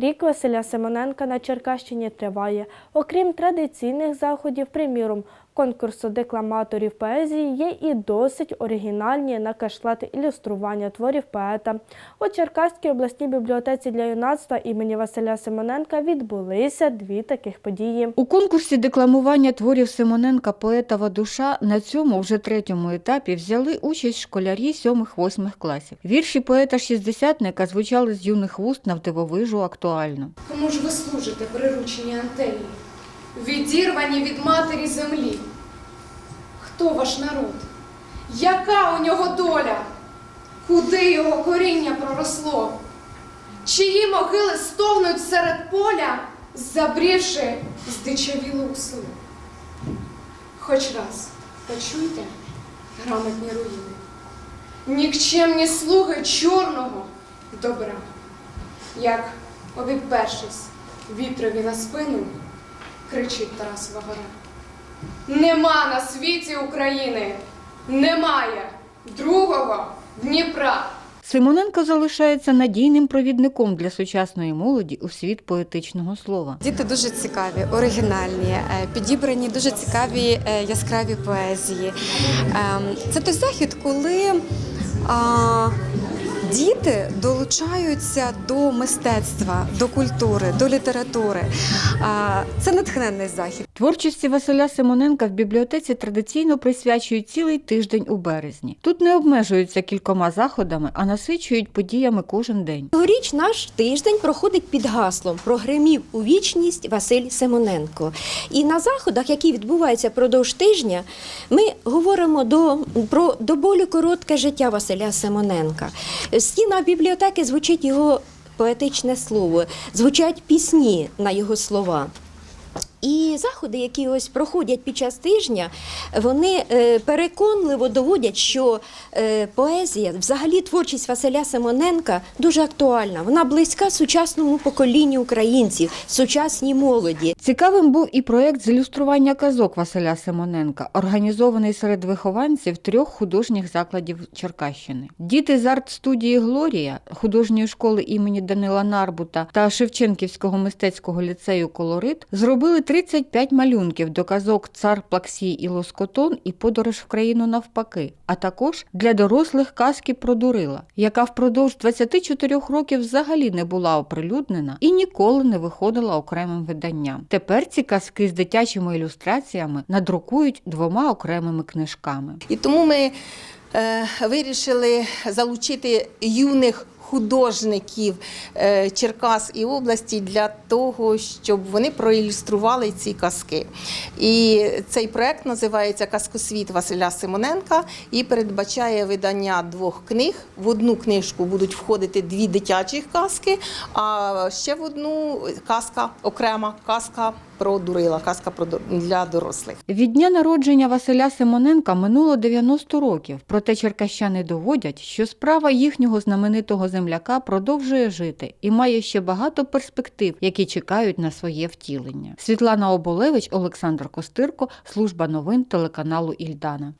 Рік Василя Семененка на Черкащині триває. Окрім традиційних заходів, приміром, конкурсу декламаторів поезії є і досить оригінальні на кашлат ілюстрування творів поета. У Черкаській обласній бібліотеці для юнацтва імені Василя Симоненка відбулися дві таких події. У конкурсі декламування творів Симоненка Поетова душа на цьому вже третьому етапі взяли участь школярі 7-8 класів. Вірші поета-шістдесятника звучали з юних вуст навдивовижу актуально. Кому ж ви служите, приручені антеї, відірвані від матері землі? Хто ваш народ? Яка у нього доля? Куди його коріння проросло? Чиї могили стогнуть серед поля, забрівши здичавілу у село? Хоч раз почуйте грамотні руїни, нікчемні слуги чорного добра як обіпершись вітрові на спину, кричить Тарас Вагора. Нема на світі України, немає другого Дніпра. Симоненко залишається надійним провідником для сучасної молоді у світ поетичного слова. Діти дуже цікаві, оригінальні, е, підібрані дуже цікаві е, яскраві поезії. Ем, Це той захід, коли діти долучаються до мистецтва, до культури, до літератури. А, Це натхненний захід. Творчості Василя Симоненка в бібліотеці традиційно присвячують цілий тиждень у березні. Тут не обмежуються кількома заходами, а насичують подіями кожен день. Цьогоріч наш тиждень проходить під гаслом Прогримів у вічність Василь Симоненко. І на заходах, які відбуваються впродовж тижня, ми говоримо до, про до болю коротке життя Василя Симоненка. В стінах бібліотеки звучить його поетичне слово, звучать пісні на його слова. І заходи, які ось проходять під час тижня, вони е, переконливо доводять, що е, поезія, взагалі творчість Василя Симоненка дуже актуальна. Вона близька сучасному поколінню українців, сучасній молоді. Цікавим був і проєкт з ілюстрування казок Василя Симоненка, організований серед вихованців трьох художніх закладів Черкащини. Діти з арт-студії Глорія, художньої школи імені Данила Нарбута та Шевченківського мистецького ліцею Колорит зробили 35 малюнків до казок Цар Плаксій і Лоскотон і Подорож в країну навпаки, а також для дорослих казки про Дурила, яка впродовж 24 років взагалі не була оприлюднена і ніколи не виходила окремим виданням. Тепер ці казки з дитячими ілюстраціями надрукують двома окремими книжками. І тому ми е, вирішили залучити юних художників е, Черкас і області для того, щоб вони проілюстрували ці казки. І цей проект називається Казкосвіт Василя Симоненка і передбачає видання двох книг. В одну книжку будуть входити дві дитячі казки, а ще в одну казка окрема казка про дурила, казка про для дорослих. Від дня народження Василя Симоненка минуло 90 років, проте черкащани доводять, що справа їхнього знаменитого земляка продовжує жити і має ще багато перспектив, які чекають на своє втілення. Світлана Оболевич, Олександр Костирко, служба новин телеканалу Ільдана.